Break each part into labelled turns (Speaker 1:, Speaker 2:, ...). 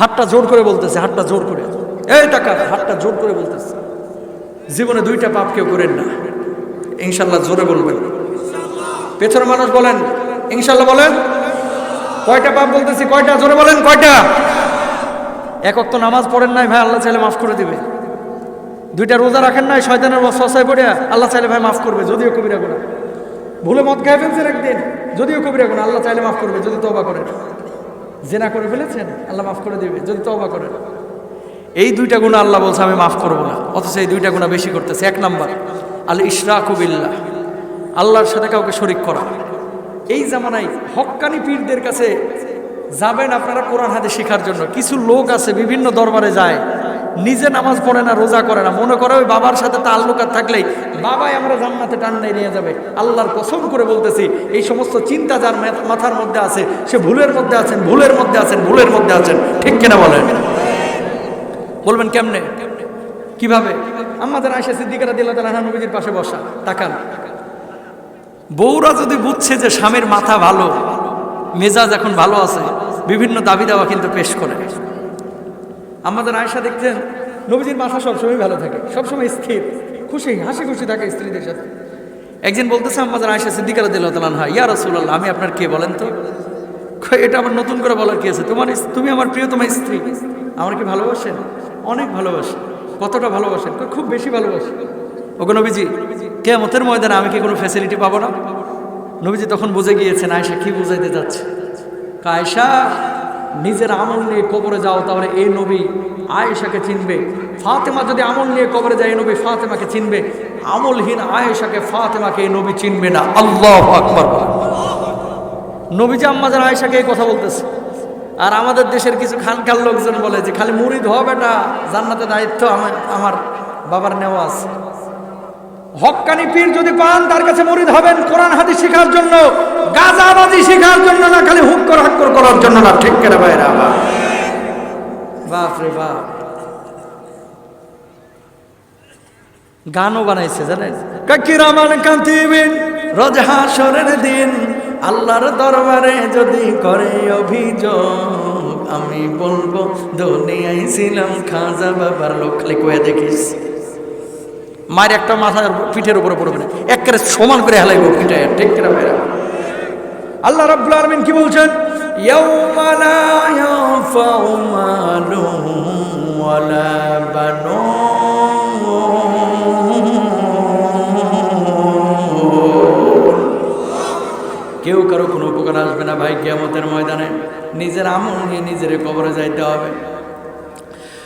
Speaker 1: হাতটা জোর করে বলতেছে, হাতটা জোর করে। এই টাকা, হাতটা জোর করে বলতেছে। জীবনে দুইটা পাপ কেউ করেন না। ইনশাল্লাহ জোরে বলবেন। পেছনের মানুষ বলেন, ইনশাল্লাহ বলেন। কয়টা পাপ বলতেছি, কয়টা? জোরে বলেন, কয়টা? একক তো নামাজ পড়েন নাই, ভাই, আল্লাহ চাইলে মাফ করে দিবে। দুইটা রোজা রাখেন নাই, শয়তানের সসায় পড়ে, আল্লাহ চাইলে ভাই মাফ করবে, যদিও কবিরা গুণা ভুলে মদ খাই ফেলছেন একদিন, যদিও কবিরা গুণা আল্লাহ চাইলে মাফ করবে, যদি তবা করেন। জেনা করে ফেলেছেন? আল্লাহ মাফ করে দেবে, যদি তবা করেন। এই দুইটা গুণা আল্লাহ বলছে, আমি মাফ করব না। অথচ এই দুইটা গুণা বেশি করতেছে। এক নাম্বার আল ইশরাকুবিল্লাহ আল্লাহর সাথে কাউকে শরিক করা। এই জামানায় হক্কানি পীরদের কাছে যাবেন আপনারা কোরআন হাতে শেখার জন্য। কিছু লোক আছে, বিভিন্ন দরবারে যায় নিজে নামাজ পড়ে না, রোজা করে না। মনে করে ওই বাবার সাথে তাল্লুকাত থাকলেই বাবাই আমরা জান্নাতে টান্নাই নিয়ে যাবে। আল্লাহর কসম করে বলতেছি, এই সমস্ত চিন্তা যার মাথার মধ্যে আছে, সে ভুলের মধ্যে আছেন, ভুলের মধ্যে আছেন, ভুলের মধ্যে আছেন। ঠিক কিনা বলেন? বলবেন কেমনে? কীভাবে? আমাদের আয়সা সিদ্দিকারা দিল তারা নবীজির পাশে বসা, তাকান। বউরা যদি বুঝছে যে স্বামীর মাথা ভালো, মেজাজ এখন ভালো আছে, বিভিন্ন দাবি দাওয়া কিন্তু পেশ করে। আমাদের আয়সা দেখছেন, নবীজির মাথা সবসময় ভালো থাকে, সবসময় স্থির, খুশি হাসি খুশি থাকে স্ত্রীদের সাথে। একদিন বলতেছে, আমাদের আয়সা সিদ্দিকারা দিল তালান হা ইয়া রসুল্লাহ আমি আপনার কে বলেন তো? এটা আমার নতুন করে বলার কি আছে? তোমার তুমি আমার প্রিয় তোমার স্ত্রী। আমার কি ভালোবাসেন? অনেক ভালোবাসেন। কতটা ভালোবাসেন? খুব বেশি ভালোবাসেন ওগো নবীজি কেমতের ময়দানে আমি কি কোনো ফ্যাসিলিটি পাবো না? নবীজি তখন বুঝে গিয়েছেন আয়সা কি বুঝাইতে যাচ্ছে আয়সা নিজের আমল নিয়ে কবরে যাও, তাহলে এই নবী আয়েশাকে চিনবে। ফাতেমা যদি আমল নিয়ে কবরে যায়, এই নবী ফাতেমাকে চিনবে। আমলহীন আয়েশাকে ফাতেমাকে এই নবী চিনবে না। আল্লাহ আকবর নবীজি আম্মাদের আয়েশাকে এই কথা বলতেছে। আর আমাদের দেশের কিছু খানকার লোকজন বলে যে, খালি মুরিদ হ বেটা জান্নাতের দায়িত্ব আমার আমার বাবার নেওয়া আছে। হক্কানি পীর যদি পান, তার কাছে মরিদ হবেন কোরআন হাদিস শেখার জন্য, গাজাবাজি শেখার জন্য না, খালি হুক্কর হাক্কর করার জন্য না, ঠিক কেনা ভাইরা? বাপ রে বাপ। গানও বানাইছে, জানেন? কাকিরামান কান্তিবিন রোজ হাসরের দিন, আল্লাহর দরবারে যদি করে অভিযোগ, আমি বলব, দুনিয়ায় ছিলাম খাজা বাবার লোক কয়ে দেখিস। মায়ের একটা মাথার পিঠের উপরে পড়বে না। একেবারে সমান করে হেলাইব পিঠায় ঠিক করে ভাইরা? আল্লাহ রাব্বুল আলামিন কি বলছেন? ইয়াউমা লা ইয়ানফাউ মালুন ওয়ালা কেউ কারও কোনো উপকার আসবে না ভাই কিয়ামতের ময়দানে। নিজের আমল নিয়ে নিজের কবরে যাইতে হবে।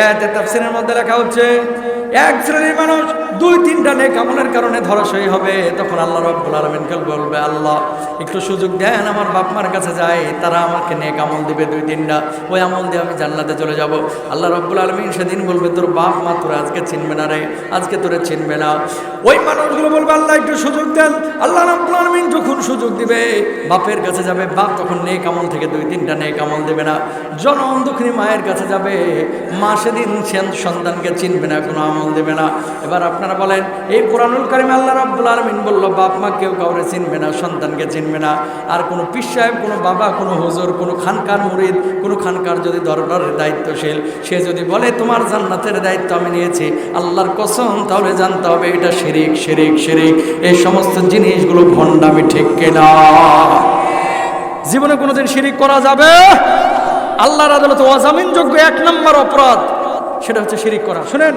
Speaker 1: এতে তাফসিরের মধ্যে লেখা হচ্ছে এক শ্রেণির মানুষ, দুই, তিনটা নেক আমলের কারণে ধরাশয়ী হবে। তখন আল্লাহ রব্বুল আলমিনকে বলবে, আল্লাহ, একটু সুযোগ দেন, আমার বাপ মার কাছে যাই। তারা আমাকে নেক আমল দিবে দুই, তিনটা। ওই আমল দিয়ে আমি জান্নাতে চলে যাব। আল্লাহ রব্বুল আলমিন সেদিন বলবে, তোর বাপ মা তোর আজকে চিনবে না রে, আজকে তোরে চিনবে না। ওই মানুষগুলো বলবে, আল্লাহ, একটু সুযোগ দেন। আল্লাহ রব্বুল আলমিন যখন সুযোগ দিবে, বাপের কাছে যাবে। বাপ তখন নেক আমল থেকে দুই, তিনটা নেক আমল দেবে না। জনম দুঃখিনী মায়ের কাছে যাবে। মা সেদিন সেন সন্তানকে চিনবে না কোনো আমল দেবে না। এবার আপনারা বলেন, এই কোরআনুল কারিমে আল্লাহ রাব্বুল আলমিন বলল, বাপ মা কেউ কাউরে চিনবে না, সন্তানকে চিনবে না। আর কোনো পীর সাহেব, কোনো বাবা, কোনো হুজুর, কোনো খানকার মুরিদ, কোনো খানকার যদি দরবারের দায়িত্বশীল, সে যদি বলে, তোমার জান্নাতের দায়িত্ব আমি নিয়েছি, আল্লাহর কসম, তাহলে জানতে হবে এটা শিরিক শিরিক শিরিক। এই সমস্ত জিনিসগুলো ভণ্ডামি ঠিক কেনা? জীবনে কোনোদিন শিরিক করা যাবে? আল্লাহর আদালত অজামিনযোগ্য এক নম্বর অপরাধ, সেটা হচ্ছে শিরিক করা। শুনেন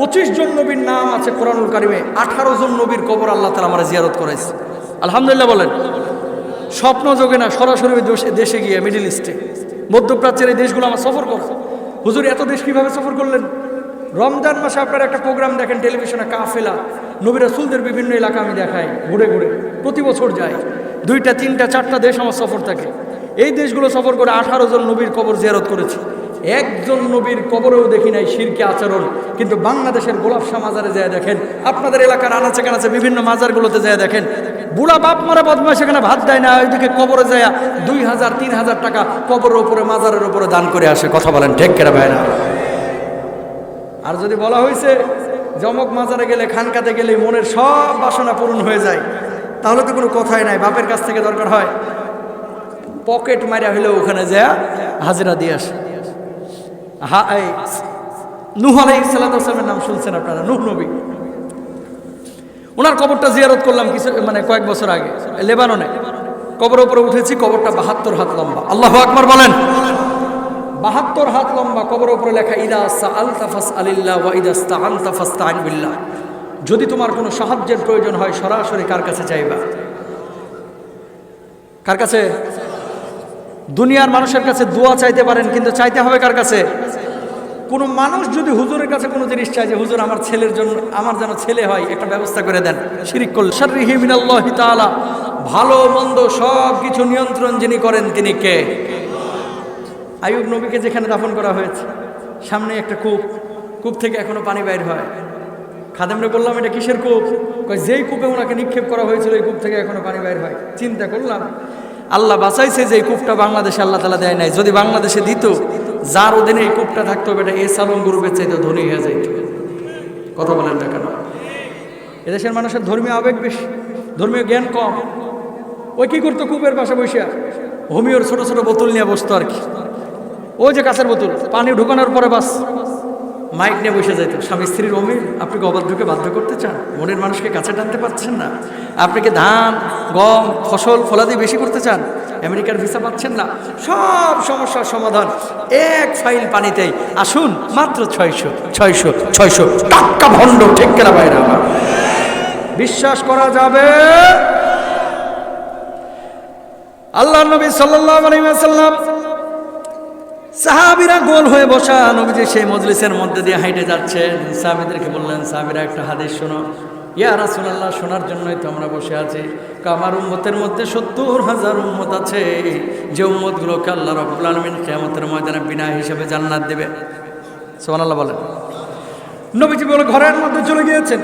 Speaker 1: পঁচিশ জন নবীর নাম আছে কোরআনুল কারিমে, আঠারো জন নবীর কবর আল্লাহ তালা আমরা জিয়ারত করেছি আলহামদুলিল্লাহ বলেন, স্বপ্ন যোগে না, সরাসরি দেশে- দেশে গিয়ে মিডিল ইস্টে মধ্যপ্রাচ্যের এই দেশগুলো আমার সফর করছে হুজুর, এত দেশ কীভাবে সফর করলেন? রমজান মাসে আপনারা একটা প্রোগ্রাম দেখেন টেলিভিশনে, কাফেলা। নবীরা সুলদের বিভিন্ন এলাকা আমি দেখাই, ঘুরে ঘুরে। প্রতি বছর যাই। দুইটা, তিনটা, চারটা দেশ আমার সফর থাকে। এই দেশগুলো সফর করে আঠারো জন নবীর কবর জিয়ারত করেছি। একজন নবীর কবরেও দেখি নাই শিরকে আচরণ। কিন্তু বাংলাদেশের গোলাপ শাহ মাজারে যায় দেখেন, আপনাদের এলাকার আনাচে কানাচে বিভিন্ন মাজারগুলোতে যায় দেখেন। বুড়া বাপ মারা বদমাস সেখানে ভাত দেয় না, ওইদিকে কবরে যায় দুই হাজার, তিন হাজার টাকা কবরের উপরে, মাজারের উপরে দান করে আসে। কথা বলেন ঠেক কেরা ভাই না আর যদি বলা হয়েছে জমক মাজারে গেলে, খানকাতে গেলে মনের সব বাসনা পূরণ হয়ে যায়, তাহলে তো কোনো কথাই নাই, বাপের কাছ থেকে দরকার হয়। পকেট মারা হইলেও ওখানে যা হাজিরা দিয়ে আসে। হা নুহ আলাইসালামের নাম শুনছেন আপনারা, নুহ নবী। ওনার কবরটা জিয়ারত করলাম কিছু মানে কয়েক বছর আগে, লেবাননে। কবর উপরে উঠেছি, কবরটা বাহাত্তর হাত লম্বা। আল্লাহ আকবার বলেন। বাহাত্তর হাত লম্বা কবর উপরে লেখা, ইদা আলতাফাস আলিল্লাহ ওয়া ইদাস্তা আলতাফাস বিল্লাহ। যদি তোমার কোনো সাহায্যের প্রয়োজন হয়, সরাসরি কার কাছে চাইবা? কার কাছে? দুনিয়ার মানুষের কাছে দোয়া চাইতে পারেন, কিন্তু চাইতে হবে কার কাছে? কোনো মানুষ যদি হুজুরের কাছে কোনো জিনিস চাই যে, হুজুর, আমার ছেলের জন্য, আমার যেন ছেলে হয়, একটা ব্যবস্থা করে দেন। শিরিক করল শর্রিহি মিনাল্লাহি তাআলা। ভালো, মন্দ সব কিছু নিয়ন্ত্রণ যিনি করেন, তিনি কে? আয়ুব নবীকে যেখানে দাফন করা হয়েছে, সামনে একটা কূপ। কূপ থেকে এখনও পানি বাইর হয়। খাদেমরে বললাম, এটা কিসের কূপ? যেই কূপে ওনাকে নিক্ষেপ করা হয়েছিল এই কূপ থেকে এখনও পানি বাইর হয়। চিন্তা করলাম আল্লাহ বাঁচাইছে যে এই কূপটা বাংলাদেশে আল্লাহ তালা দেয় নাই। যদি বাংলাদেশে দিত, যার অধীনে এই কূপটা থাকতো এটা এ সালন গ্রুপের চাইতে ধনী হয়ে যাইত। কথা বলেন না কেন? এদেশের মানুষের ধর্মীয় আবেগ বেশি, ধর্মীয় জ্ঞান কম। ওই কি করতো কূপের পাশে বসে হোমিওর ছোট ছোট বোতল নিয়ে বসতো আর কি। ওই যে কাঁচের বোতল, পানি ঢুকানোর পরে বাস। মাইক নিয়ে বসে যাইতো। স্বামী স্ত্রীর অমিল, আপনি কি অবাধ্যকে বাধ্য করতে চান? মনের মানুষকে কাছে টানতে পারছেন না। আপনি কি ধান, গম, ফসল, ফলাদি বেশি করতে চান? আমেরিকার ভিসা পাচ্ছেন না। সব সমস্যার সমাধান এক ফাইল পানিতেই। আসুন, মাত্র ছয়শো ছয়শো ছয়শো টাক্কা ভণ্ড, ঠিক কেনা বাইরে আমার? বিশ্বাস করা যাবে? আল্লাহ নবী আলাইসাল্লাম সাহাবিরা গোল হয়ে বসা, নবীজি সেই মজলিসের মধ্যে দিয়ে হাইটে যাচ্ছেন। সাহাবিদেরকে বললেন, সাহাবিরা, একটা হাদিস শোনো। ইয়া রাসুলাল্লাহ, শোনার জন্যই তো আমরা বসে আছি। আমার উম্মতের মধ্যে সত্তর হাজার উম্মত আছে। যে উম্মতগুলোকে আল্লাহ রবুল আলমিন ময়দানে বিনা হিসেবে জান্নাত দেবে। সোমান আল্লাহ বলেন। নবীজি বলে, ঘরের মধ্যে চলে গিয়েছেন।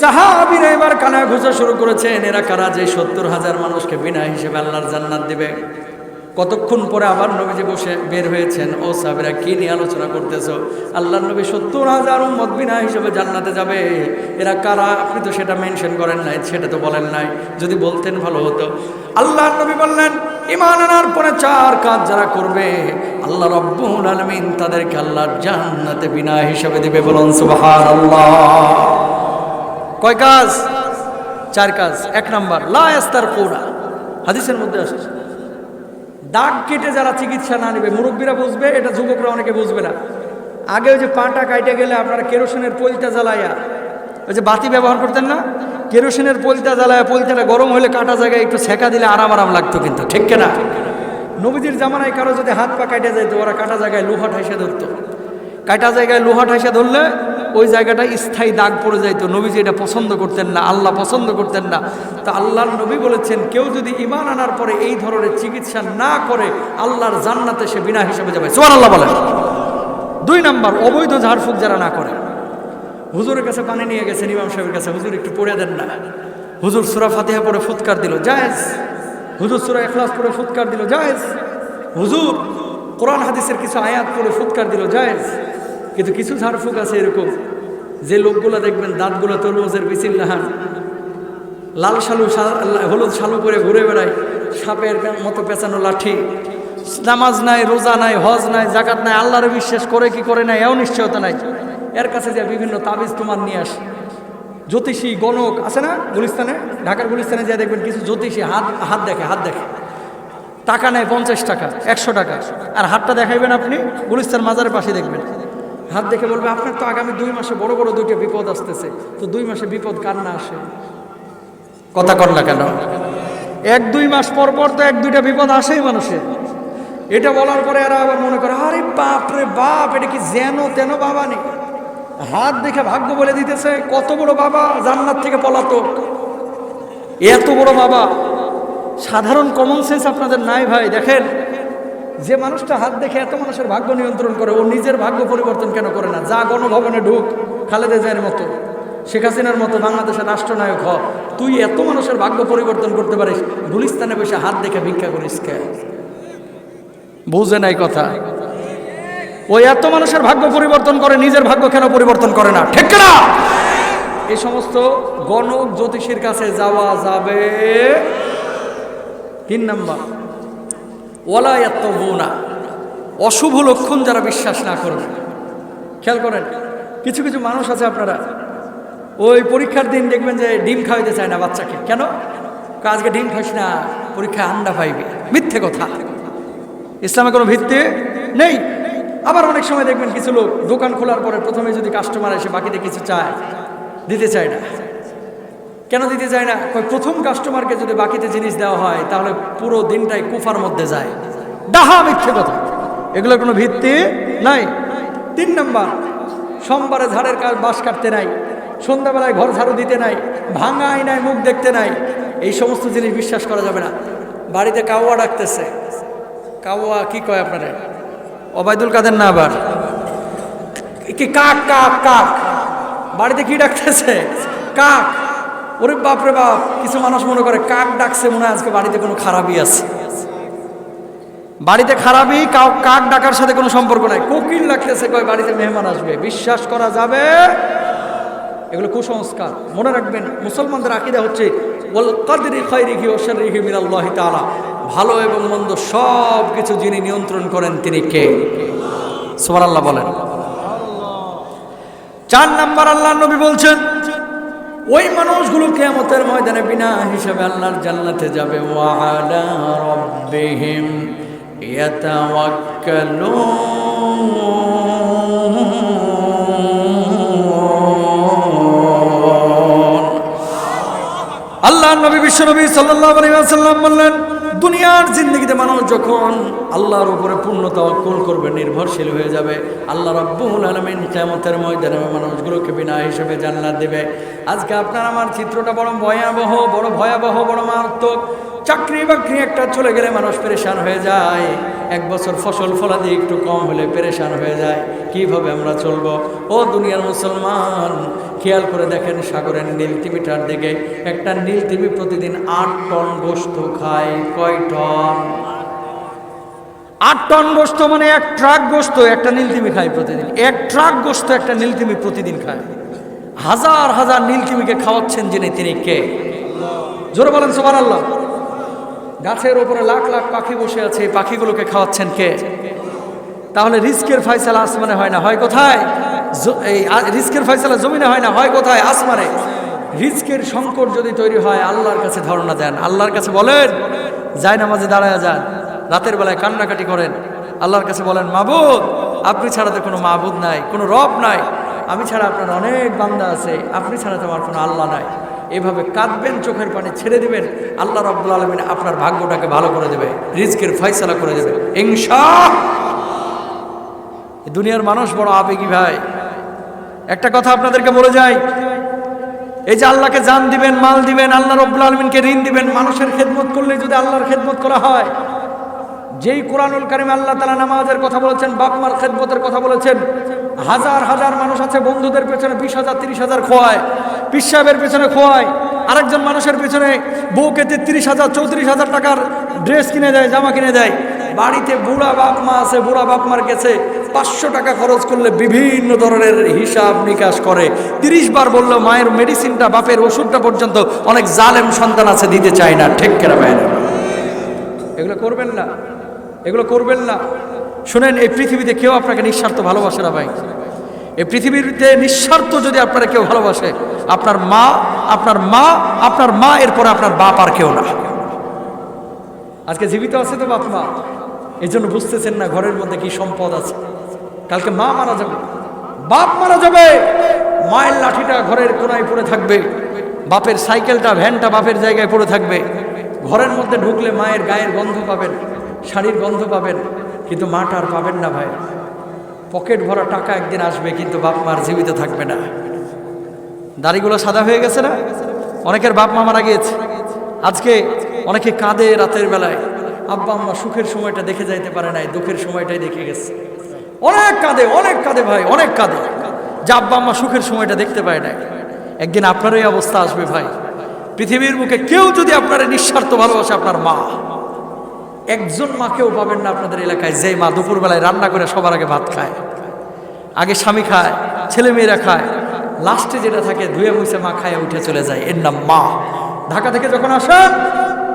Speaker 1: সাহাবিরা এবার কানা ঘোষা শুরু করেছেন। এরা কারা? যে সত্তর হাজার মানুষকে বিনা হিসেবে আল্লাহর জান্নাত দেবে। কতক্ষণ পরে আবার নবীজি বসে বের হয়েছেন? ও সাহেবেরা, কি নিয়ে আলোচনা করতেছ? আল্লাহ নবী সত্তর হাজার উম্মত বিনা হিসেবে জান্নাতে যাবে। এরা কারা? আপনি তো সেটা মেনশন করেন নাই, সেটা তো বলেন নাই। যদি বলতেন ভালো হতো। আল্লাহ নবী বললেন ইমান আনার পরে চার কাজ যারা করবে, আল্লাহ রব্বুল আলমিন তাদেরকে আল্লাহর জান্নাতে বিনা হিসেবে দেবে বলুন সুবহানাল্লাহ। কয় কাজ? চার কাজ। এক নাম্বার লাস্তার কোরা হাদিসের মধ্যে আসছে। দাগ কেটে যারা চিকিৎসা না নেবে, মুরব্বীরা বুঝবে, এটা যুবকরা অনেকে বুঝবে না। আগে ওই যে পাটা কাইটে গেলে আপনারা কেরোসিনের পলিতা জ্বালাইয়া, ওই যে বাতি ব্যবহার করতেন না? কেরোসিনের পলিতা জ্বালায়া পলিতাটা গরম হলে কাটা জায়গায় একটু সেকা দিলে আরাম আরাম লাগতো কিন্তু, ঠিক কেনা নবীজির জামানায় কারও যদি হাত পা কাটে যেত ওরা কাটা জায়গায় লোহা ঠাইসে ধরতো। কাটা জায়গায় লোহা ঠাইসে ধরলে ওই জায়গাটা স্থায়ী দাগ পড়ে যাইতো। নবীজি এটা পছন্দ করতেন না, আল্লাহ পছন্দ করতেন না। তা আল্লাহর নবী বলেছেন, কেউ যদি ইমান আনার পরে এই ধরনের চিকিৎসা না করে, আল্লাহর জান্নাতে সে বিনা হিসেবে যাবে। সোমান আল্লাহ বলেন। দুই নাম্বার, অবৈধ ঝাড়ফুঁক যারা না করে। হুজুরের কাছে পানি নিয়ে গেছেন, ইমাম সাহেবের কাছে, হুজুর, একটু পড়ে দেন না। হুজুর সুরা ফাতিহা পরে ফুৎকার দিল, জায়েজ। হুজুর সুরা এখলাস পরে ফুৎকার দিল, জায়েজ। হুজুর কোরআন হাদিসের কিছু আয়াত পরে ফুৎকার দিল, জায়েজ। কিন্তু কিছু ঝাড়ফুঁক আছে এরকম যে লোকগুলো দেখবেন দাঁতগুলো তরমুজের বিচিল্লাহান লাল শালু হলুদ শালু করে ঘুরে বেড়ায়, সাপের মতো পেঁচানো লাঠি। নামাজ নাই, রোজা নাই, হজ নাই জাকাত নাই, আল্লাহরে বিশ্বাস করে কি করে নাই, এও নিশ্চয়তা নাই। এর কাছে যে বিভিন্ন তাবিজ তোমার নিয়ে আসে। জ্যোতিষী, গণক, আছে না গুলিস্তানে? ঢাকার গুলিস্তানে যা দেখবেন কিছু জ্যোতিষী হাত হাত দেখে হাত দেখে। টাকা নেয় পঞ্চাশ টাকা, একশো টাকা। আর হাতটা দেখাইবেন আপনি, গুলিস্তান মাজারের পাশে দেখবেন। হাত দেখে বলবে, আপনার তো আগামী দুই মাসে বড় বড় দুইটা বিপদ আসতেছে, তো দুই মাসে বিপদ কার না আসে? কথা কর না কেন? এক দুই মাস পর পর তো এক দুইটা বিপদ আসেই মানুষের। এটা বলার পরে এরা আবার মনে করে, আরে বাপ রে বাপ, এটা কি যেন তেন বাবা নেই? হাত দেখে ভাগ্য বলে দিতেছে, কত বড় বাবা জান্নাত থেকে পলাতো এত বড় বাবা। সাধারণ কমন সেন্স আপনাদের নাই ভাই, দেখেন। যে মানুষটা হাত দেখে এত মানুষের ভাগ্য নিয়ন্ত্রণ করে, ও নিজের ভাগ্য পরিবর্তন কেন করে না? যা গণভবনে ঢুক, খালেদা জিয়ার মতো, শেখ হাসিনার মতো বাংলাদেশের রাষ্ট্রনায়ক হ। তুই এত মানুষের ভাগ্য পরিবর্তন করতে পারিস, গুলিস্তানে বসে হাত দেখে ভিক্ষা করিস কে? বুঝে নাই কথা? ওই এত মানুষের ভাগ্য পরিবর্তন করে, নিজের ভাগ্য কেন পরিবর্তন করে না? ঠিক না এই সমস্ত গণক জ্যোতিষীর কাছে যাওয়া যাবে। তিন নাম্বার। ওয়ালায়াত না অশুভ লক্ষণ যারা বিশ্বাস না করবে। খেয়াল করেন, কিছু কিছু মানুষ আছে আপনারা, ওই পরীক্ষার দিন দেখবেন যে ডিম খাওয়াইতে চায় না বাচ্চাকে। কেন? আজকে ডিম খাইস না, পরীক্ষায় আন্ডা পাইবে। মিথ্যে কথা। ইসলামে কোনো ভিত্তি নেই। আবার অনেক সময় দেখবেন কিছু লোক দোকান খোলার পরে প্রথমে যদি কাস্টমার এসে বাকিতে কিছু চায়, দিতে চায় না। কেন দিতে চায় না? কই প্রথম কাস্টমারকে যদি বাকিতে জিনিস দেওয়া হয়, তাহলে পুরো দিনটাই কুফার মধ্যে যায়। ডাহা মিথ্যে কথা। এগুলো কোনো ভিত্তি নাই। তিন নম্বর, সোমবারে ঝাড়ের কাজ বাস কাটতে নাই। সন্ধ্যাবেলায় ঘর ঝাড়ু দিতে নাই। ভাঙা আয়নায় মুখ দেখতে নাই। এই সমস্ত জিনিস বিশ্বাস করা যাবে না। বাড়িতে কাওয়া ডাকতেছে। কাউয়া কি কয় আপনারা? অবায়দুল কাদের না আবার? কি কাক কাক কাক। বাড়িতে কি ডাকতেছে? কাক। ওরে বাপ রে বাপ, কিছু মানুষ মনে করে, কাক ডাকছে মনে হয় আজকে বাড়িতে কোনো খারাপই আছে। বাড়িতে খারাপই, কাউ কাক ডাকার সাথে কোনো সম্পর্ক নাই। কোকিল ডাকতেছে, কয় বাড়িতে মেহমান আসবে। বিশ্বাস করা যাবে? এগুলো কুসংস্কার। মনে রাখবেন, মুসলমানদের আকিদা হচ্ছে তাআলা। ভালো এবং মন্দ সব কিছু যিনি নিয়ন্ত্রণ করেন, তিনি কে? সুবহানাল্লাহ বলেন। চার নাম্বার আল্লাহ নবী বলছেন ওই মানুষগুলো কেমতের ময়দানে বিনা হিসাবে আল্লাহর জান্নাতে যাবে। আল্লাহ নবী বিশ্বনবী সাল্লাল্লাহু আলাইহি বললেন দুনিয়ার জিন্দগিতে মানুষ যখন আল্লাহর উপরে পূর্ণতা তাওয়াক্কুল করবে, নির্ভরশীল হয়ে যাবে আল্লাহর বহুল আলমিন কেমতের ময়দানে মানুষগুলোকে বিনা হিসেবে জান্নাত দেবে। আজকে আপনার আমার চিত্রটা বড় ভয়াবহ বড় ভয়াবহ, বড় মারাত্মক। চাকরি বাকরি একটা চলে গেলে মানুষ পরেশান হয়ে যায়। এক বছর ফসল ফলাদি একটু কম হলে পেরেশান হয়ে যায়। কীভাবে আমরা চলবো? ও দুনিয়ার মুসলমান, খেয়াল করে দেখেন সাগরের নীল তিমিটার দিকে একটা নীল তিমি প্রতিদিন আট টন গোস্ত খায়। কয় টন? আট টন গোস্ত মানে এক ট্রাক গোস্ত একটা নীলতিমি খায় প্রতিদিন। এক ট্রাক গোস্ত একটা নীলতিমি প্রতিদিন খায়। হাজার হাজার নীলতিমিকে খাওয়াচ্ছেন যিনি, তিনি কে? জোরে বলেন সোমান আল্লাহ গাছের ওপরে লাখ লাখ পাখি বসে আছে, এই পাখিগুলোকে খাওয়াচ্ছেন কে? তাহলে রিস্কের ফয়সালা আসমানে হয় না, হয় কোথায়? এই রিস্কের ফয়সালা জমিনে হয় না, হয় কোথায়? আসমানে। রিস্কের সংকট যদি তৈরি হয়, আল্লাহর কাছে ধারণা দেন। আল্লাহর কাছে বলেন, যায় নামাজে দাঁড়ায় যান, রাতের বেলায় কান্নাকাটি করেন। আল্লাহর কাছে বলেন, মাবুদ, আপনি ছাড়া তো কোনো মাবুদ নাই, কোনো রব নাই। আমি ছাড়া আপনার অনেক বান্দা আছে, আপনি ছাড়া তো আমার কোনো আল্লাহ নাই। এভাবে কাঁদবেন, চোখের পানি ছেড়ে দেবেন। আল্লাহ রব্বুল আলমিন আপনার ভাগ্যটাকে ভালো করে দেবে রিস্কের ফয়সালা করে দেবে। ইনশা দুনিয়ার মানুষ বড় আবেগী ভাই। একটা কথা আপনাদেরকে বলে যাই, এই যে আল্লাহকে জান দিবেন, মাল দিবেন, আল্লাহ রব্বুল আলমিনকে ঋণ দিবেন, মানুষের খেদমত করলে যদি আল্লাহর খেদমত করা হয়, যেই কোরআনুল কারিমে আল্লাহ তালা নামাজের কথা বলেছেন বাপমার খেদমতের কথা বলেছেন হাজার হাজার মানুষ আছে বন্ধুদের পেছনে, বিশ হাজার, তিরিশ হাজার খোয়ায়। পিস পেছনে খোয়ায়। আরেকজন মানুষের পেছনে বউকে তেত্রিশ হাজার, চৌত্রিশ হাজার টাকার ড্রেস কিনে দেয়, জামা কিনে দেয়। বাড়িতে বুড়া বাপ মা আছে, বুড়া বাপ মার কাছে পাঁচশো টাকা খরচ করলে বিভিন্ন ধরনের হিসাব নিকাশ করে। তিরিশ বার বলল, মায়ের মেডিসিনটা বাপের ওষুধটা পর্যন্ত অনেক জালেম সন্তান আছে, দিতে চায় না। ঠিক কেনা এগুলো করবেন না। এগুলো করবেন না। শুনেন, এই পৃথিবীতে কেউ আপনাকে নিঃস্বার্থ ভালোবাসে না ভাই। এই পৃথিবীতে নিঃস্বার্থ যদি আপনারা কেউ ভালোবাসে, আপনার মা আপনার মা আপনার মা, এরপরে আপনার বাপ আর কেউ না। আজকে জীবিত আছে তো বাপ, মা? এই জন্য বুঝতেছেন না ঘরের মধ্যে কি সম্পদ আছে। কালকে মা মারা যাবে। বাপ মারা যাবে। মায়ের লাঠিটা ঘরের কোনায় পড়ে থাকবে। বাপের সাইকেলটা, ভ্যানটা বাপের জায়গায় পড়ে থাকবে। ঘরের মধ্যে ঢুকলে মায়ের গায়ের গন্ধ পাবেন, শাড়ির গন্ধ পাবেন। কিন্তু মাটা আর পাবেন না ভাই। পকেট ভরা টাকা একদিন আসবে, কিন্তু বাপ মার জীবিত থাকবে না। দাড়িগুলো সাদা হয়ে গেছে না? অনেকের বাপ মা মারা গিয়েছে। আজকে অনেকে কাঁদে রাতের বেলায়। আব্বা, আম্মা সুখের সময়টা দেখে যাইতে পারে নাই, দুঃখের সময়টাই দেখে গেছে। অনেক কাঁদে অনেক কাঁদে ভাই, অনেক কাঁদে। যে আব্বা, আম্মা সুখের সময়টা দেখতে পায় নাই। একদিন আপনারই অবস্থা আসবে ভাই। পৃথিবীর মুখে কেউ যদি আপনার নিঃস্বার্থ ভালোবাসে, আপনার মা। একজন মাকেও পাবেন না আপনাদের এলাকায়। যে মা দুপুরবেলায় রান্না করে সবার আগে ভাত খায়। আগে স্বামী খায়, ছেলে মেয়েরা খায়। লাস্টে যেটা থাকে, ধুয়ে মুছে মা খায় উঠে চলে যায়। এর নাম মা। ঢাকা থেকে যখন আসেন,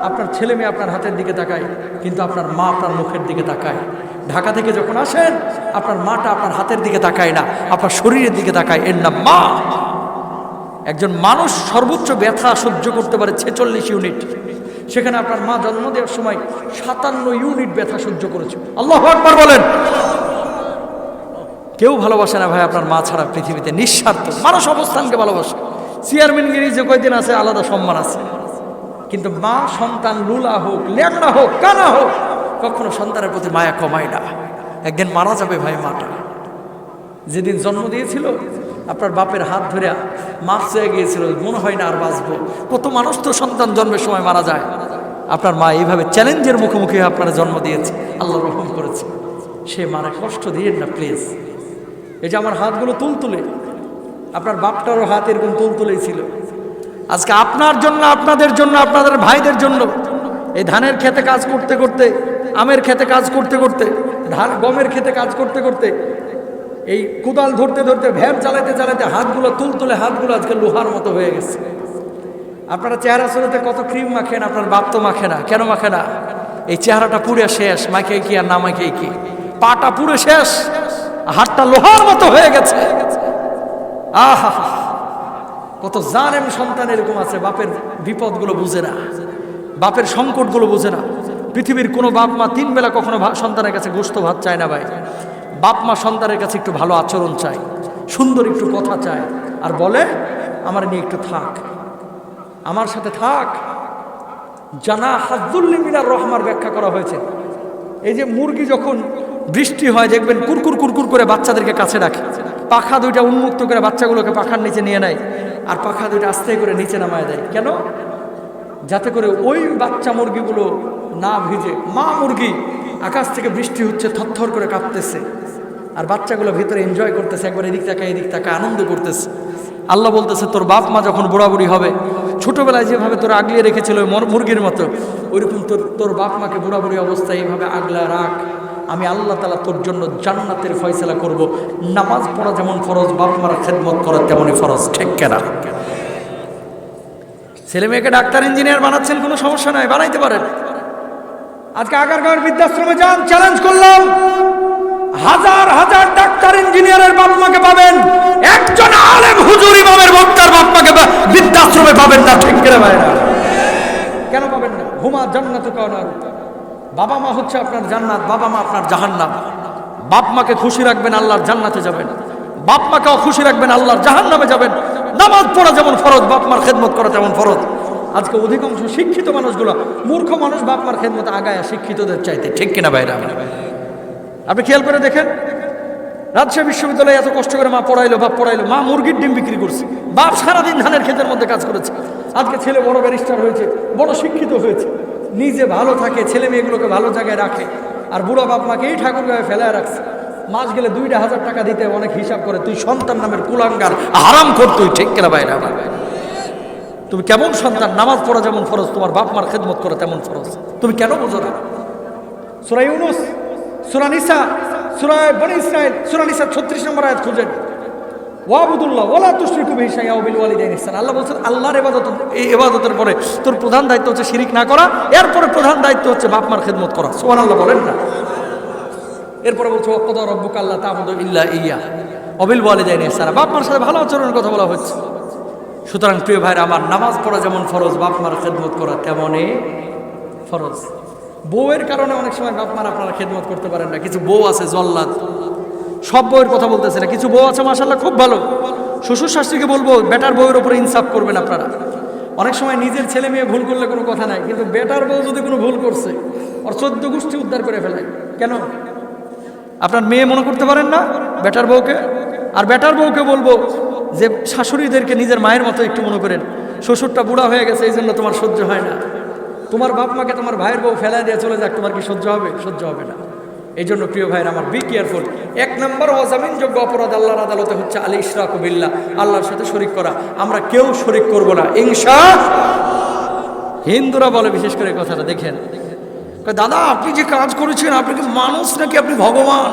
Speaker 1: আপনার ছেলে মেয়ে আপনার হাতের দিকে তাকায়, কিন্তু আপনার মা আপনার মুখের দিকে তাকায়। ঢাকা থেকে যখন আসেন, আপনার মাটা আপনার হাতের দিকে তাকায় না, আপনার শরীরের দিকে তাকায়। এর নাম মা। একজন মানুষ সর্বোচ্চ ব্যথা সহ্য করতে পারে ছেচল্লিশ ইউনিট। সেখানে আপনার মা জন্ম দেওয়ার সময় সাতান্ন ইউনিট ব্যথা সহ্য করেছে। আল্লাহ আকবার বলেন। কেউ ভালোবাসে না ভাই আপনার মা ছাড়া পৃথিবীতে, নিঃস্বার্থ। মানুষ অবস্থানকে ভালোবাসে। চেয়ারম্যানগিরি যে কয়দিন আছে, আলাদা সম্মান আছে। কিন্তু মা সন্তান লুলা হোক, ল্যাংড়া হোক, কানা হোক, কখনো সন্তানের প্রতি মায়া কমায় না। একদিন মারা যাবে ভাই মাটা। যেদিন জন্ম দিয়েছিল আপনার বাপের হাত ধরে মাছ চেয়ে গিয়েছিল, মনে হয় না আর বাঁচবো। কত মানুষ তো সন্তান জন্মের সময় মারা যায়। আপনার মা এইভাবে চ্যালেঞ্জের মুখোমুখি আপনারা জন্ম দিয়েছে। আল্লাহ রহম করেছে। সে মারা, কষ্ট দিয়েন না প্লিজ এই যে আমার হাতগুলো তুলতুলে, আপনার বাপটারও হাত এরকম তুলতুলেই ছিল। আজকে আপনার জন্য, আপনাদের জন্য, আপনাদের ভাইদের জন্য, এই ধানের খেতে কাজ করতে করতে, আমের খেতে কাজ করতে করতে, ধান, গমের খেতে কাজ করতে করতে এই কোদাল ধরতে ধরতে, ভ্যান চালাতে চালাতে হাতগুলো, তুলতুলে হাতগুলো আজকে লোহার মতো হয়ে গেছে। আপনারা চেহারা শুরুতে কত ক্রিম মাখেন, আপনার বাপ তো মাখে না। কেন মাখে না? এই চেহারাটা পুরে শেষ, মাখে কি আর না মাখে কি? পাটা পুরে শেষ, হাতটা লোহার মতো হয়ে গেছে। আহা! কত জানেন সন্তান এরকম আছে, বাপের বিপদগুলো বুঝে না। বাপের সংকটগুলো বুঝে না। পৃথিবীর কোনো বাপ মা তিন বেলা কখনো সন্তানের কাছে গোস্ত ভাত চায় না ভাই। বাপ মা সন্তানের কাছে একটু ভালো আচরণ চায়, সুন্দর একটু কথা চায় আর বলে, আমার নিয়ে একটু থাক, আমার সাথে থাক। জানা হাজুল্লি মিনার রহমার ব্যাখ্যা করা হয়েছে। এই যে মুরগি যখন বৃষ্টি হয়, দেখবেন কুরকুর কুরকুর করে বাচ্চাদেরকে কাছে রাখে। পাখা দুইটা উন্মুক্ত করে বাচ্চাগুলোকে পাখার নিচে নিয়ে নেয় আর পাখা দুইটা আস্তে করে নিচে নামায় দেয়। কেন? যাতে করে ওই বাচ্চা মুরগিগুলো না ভিজে। মা মুরগি আকাশ থেকে বৃষ্টি হচ্ছে, থরথর করে কাঁপতেছে। আর বাচ্চাগুলো ভিতরে এনজয় করতেছে, একবার এদিক তাকা এদিক তাকা আনন্দ করতেছে। আল্লাহ বলতেছে, তোর বাপ মা যখন বুড়াবুড়ি হবে, ছোটবেলায় যেভাবে তোর আগলিয়ে রেখেছিল মুরগির মতো, ওইরকম তোর তোর বাপ মাকে বুড়াবুড়ি অবস্থায় এইভাবে আগলা রাখ। আমি আল্লাহ তালা তোর জন্য জান্নাতের ফয়সলা করব। নামাজ পড়া যেমন ফরজ, বাপ মার খেদমত করা তেমনই ফরজ, ঠিক কেনা? ছেলে মেয়েকে ডাক্তার, ইঞ্জিনিয়ার বানাচ্ছেন কোনো সমস্যা নাই, বানাইতে পারেন। আজকে আগারগাঁওয়ের বৃদ্ধাশ্রমে যান চ্যালেঞ্জ করলাম। হাজার হাজার ডাক্তার ইঞ্জিনিয়ারের বাপ মাকে পাবেন। একজন আলেম হুজুর ইমামের বক্তার বাপ মাকে বৃদ্ধাশ্রমে পাবেন না, ঠিক করে ভাই না কেন পাবেন না? হুমা জান্নাত কানার বাবা মা হচ্ছে আপনার জান্নাত, বাবা মা আপনার জাহান্নাম বাপ মাকে খুশি রাখবেন, আল্লাহর জান্নাতে যাবেন। বাপ মাকেও খুশি রাখবেন, আল্লাহর জাহান্নামে যাবেন। নামাজ পড়া যেমন ফরজ, বাপ মার খেদমত করা তেমন ফরজ। আজকে অধিকাংশ শিক্ষিত মানুষগুলো মূর্খ মানুষ বাপমার মার খেদমত আগায় শিক্ষিতদের চাইতে, ঠিক কিনা বাইরে আপনি খেয়াল করে দেখেন, রাজশাহী বিশ্ববিদ্যালয়ে এত কষ্ট করে মা পড়াইলো, বাপ পড়াইলো, মা মুরগির ডিম বিক্রি করছে, বাপ সারাদিন ধানের ক্ষেতের মধ্যে কাজ করেছে। আজকে ছেলে বড় ব্যারিস্টার হয়েছে, বড় শিক্ষিত হয়েছে, নিজে ভালো থাকে, ছেলে মেয়েগুলোকে ভালো জায়গায় রাখে, আর বুড়ো বাপ মাকে এই ঠাকুর গায়ে ফেলায় রাখছে। মাস গেলে দুইটা হাজার টাকা দিতে অনেক হিসাব করে, তুই সন্তান নামের কুলাঙ্গার, হারাম কর তুই, ঠিক কেনা বাইরে আমার তুমি কেমন সন্তান? নামাজ পড়া যেমন ফরজ, তোমার বাপ মার খেদমত করা তেমন ফরজ। তুমি কেন বোঝো না? সুরাই ইউনুস, সুরা নিসা সুরায় বনি ইসরায়েল সুরা নিসা ছত্রিশ নম্বর আয়াত খুঁজেন ওয়াবুদুল্লাহ ওলা তুশ্রিকু বিহিসাইয়া ওবিল ওয়ালিদাইন ইহসান। আল্লাহ বলছেন, আল্লাহর ইবাদত, এই ইবাদতের পরে তোর প্রধান দায়িত্ব হচ্ছে শিরিক না করা, এরপরে প্রধান দায়িত্ব হচ্ছে বাপ মার খেদমত করা। সুবহানাল্লাহ বলেন না। এরপরে বলছে ওকদ রব্বুক আল্লাহ তাবুদু ইল্লা ইয়া। অবিল ওয়ালিদাইন ইহসান। বাপ মার সাথে ভালো আচরণের কথা বলা হচ্ছে সুতরাং প্রিয় ভাইরা, আমার নামাজ পড়া যেমন ফরজ, বাপ মার খেদমত করা তেমনই ফরজ। বউয়ের কারণে অনেক সময় বাপ মার আপনারা খেদমত করতে পারেন না। কিছু বউ আছে, জল্লাদ। সব বউয়ের কথা বলতেছে না। কিছু বউ আছে মাসাল্লাহ খুব ভালো। শ্বশুর শাশুড়িকে বলব, বেটার বউয়ের উপরে ইনসাফ করবেন আপনারা। অনেক সময় নিজের ছেলে মেয়ে ভুল করলে কোনো কথা নাই, কিন্তু বেটার বউ যদি কোনো ভুল করছে, ওর চোদ্দ গোষ্ঠী উদ্ধার করে ফেলায়। কেন? আপনার মেয়ে মনে করতে পারেন না, বেটার বউকে? আর বেটার বউকে বলব যে শাশুড়িদেরকে নিজের মায়ের মতো একটু মনে করেন, শ্বশুরটা বুড়া হয়ে গেছে, এই জন্য তোমার সহ্য হয় না। তোমার বাপ মাকে তোমার ভাইয়ের বউ ফেলাই দিয়ে চলে যাক, তোমার কি সহ্য হবে? সহ্য হবে না। এই জন্য প্রিয় ভাইয়ের আমার বি কেয়ারফুল এক নম্বর অজামিনযোগ্য অপরাধ আল্লাহর আদালতে হচ্ছে আলী ইশরাক বিল্লাহ, আল্লাহর সাথে শরিক করা। আমরা কেউ শরিক করব না, ইনশা হিন্দুরা বলে, বিশেষ করে কথাটা, দেখেন। দাদা, আপনি যে কাজ করেছেন, আপনি কি মানুষ নাকি? আপনি ভগবান?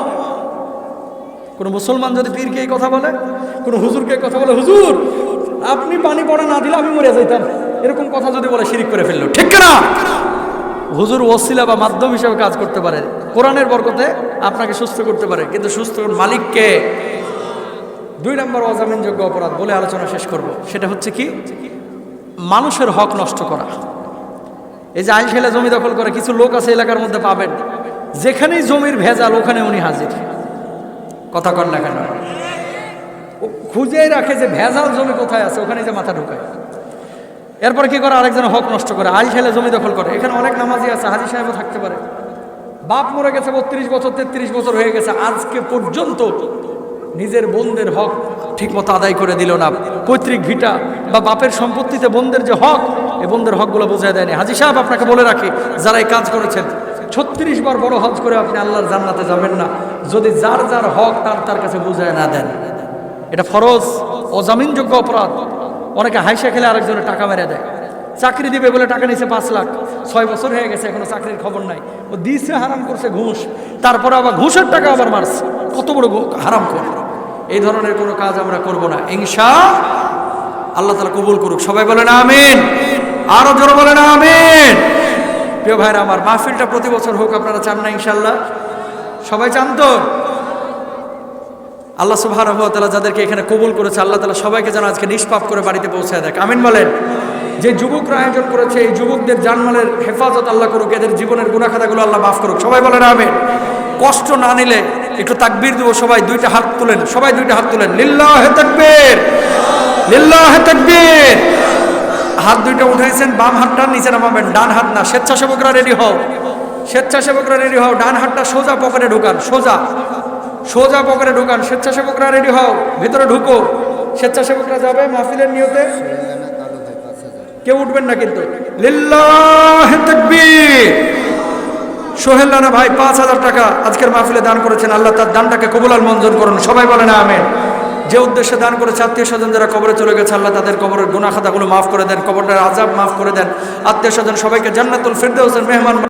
Speaker 1: কোন মুসলমান যদি পীরকে এই কথা বলে, কোন হুজুরকে কথা বলে, হুজুর, আপনি পানি পড়া না দিলে আমি মরে যাইতাম। এরকম কথা যদি বলে, শিরিক করে ফেলল। ঠিক না হুজুর ওসিলা বা মাধ্যম হিসেবে কাজ করতে পারে। কোরআনের বরকতে আপনাকে সুস্থ করতে পারে। কিন্তু সুস্থ মালিককে দুই নম্বর অজামিনযোগ্য অপরাধ বলে আলোচনা শেষ করব। সেটা হচ্ছে কি? মানুষের হক নষ্ট করা। এই যে আইন ফেলে জমি দখল করে কিছু লোক আছে এলাকার মধ্যে পাবেন। যেখানেই জমির ভেজাল, ওখানে উনি হাজির। কথা কর না কেন? খুঁজেই রাখে যে ভেজাল জমি কোথায় আছে, ওখানে যে মাথা ঢুকায়। এরপর কি করে? আরেকজন হক নষ্ট করে, আইল ফেলে জমি দখল করে। এখানে অনেক নামাজি আছে, হাজি সাহেবও থাকতে পারে। বাপ মরে গেছে বত্রিশ বছর, তেত্রিশ বছর হয়ে গেছে, আজকে পর্যন্ত নিজের বোনদের হক ঠিকমতো আদায় করে দিল না। পৈতৃক ভিটা বা বাপের সম্পত্তিতে বোনদের যে হক এই বোনদের হকগুলো বোঝায় দেয়নি। হাজি সাহেব, আপনাকে বলে রাখি, যারা এই কাজ করেছেন ছত্রিশ বার বড় হজ করে আপনি আল্লাহর জান্নাতে যাবেন না। যদি যার যার হক তার তার কাছে বুঝায় না দেন। এটা ফরজ, অজামিনযোগ্য অপরাধ। অনেকে হাইসা খেলে আরেকজনের টাকা মেরে দেয়। চাকরি দিবে বলে টাকা নিছে পাঁচ লাখ। ছয় বছর হয়ে গেছে, এখনও চাকরির খবর নাই। ও দিছে, হারাম করছে, ঘুষ। তারপরে আবার ঘুষের টাকা আবার মারছে। কত বড় হারাম কর। এই ধরনের কোনো কাজ আমরা করব না। ইনশা আল্লাহ তালা কবুল করুক। সবাই বলে না আমিন। আরও জোরে বলে না আমিন। প্রিয় ভাইরা, আমার মাহফিলটা প্রতি বছর হোক, আপনারা চান না ইনশাল্লাহ সবাই চান তো? আল্লাহ সুবহানাহু ওয়া তাআলা যাদেরকে এখানে কবুল করেছে, আল্লাহ তালা সবাইকে যেন আজকে নিষ্পাপ করে বাড়িতে পৌঁছায় দেয়। আমিন বলেন। যে যুবকরা আয়োজন করেছে, এই যুবকদের জানমালের হেফাজত আল্লাহ করুক, এদের জীবনের গুণাখাতাগুলো আল্লাহ মাফ করুক। সবাই বলেন আমিন। কষ্ট না নিলে একটু তাকবির দেবো, সবাই দুইটা হাত তুলেন, সবাই দুইটা হাত তুলেন। লিল্লাহ তাকবীর লিল্লাহ তাকবীর। হাত দুইটা উঠাইছেন, বাম হাতটা নিচে নামাবেন, ডান হাত না। স্বেচ্ছাসেবকরা রেডি হও। স্বেচ্ছাসেবকরা রেডি হও, ডান হাতটা সোজা পকেটে ঢুকান, সোজা। সোজা পকেটে ঢুকান, স্বেচ্ছাসেবকরা রেডি হও, ভিতরে ঢুকো। স্বেচ্ছাসেবকরা যাবে মাহফিলের নিয়তে। কেউ উঠবেন না কিন্তু। সোহেল রানা ভাই, পাঁচ হাজার টাকা আজকের মাহফিলে দান করেছেন। আল্লাহ তার দানটাকে কবুলাল মঞ্জুর করুন। সবাই বলে না আমেন। যে উদ্দেশ্যে দান করেছে, আত্মীয় স্বজন যারা কবরে চলে গেছে, আল্লাহ তাদের কবরের গুণা খাতাগুলো মাফ করে দেন, কবরটার আজাব মাফ করে দেন। আত্মীয় স্বজন সবাইকে জান্নাতুল ফিরদৌসের মেহমান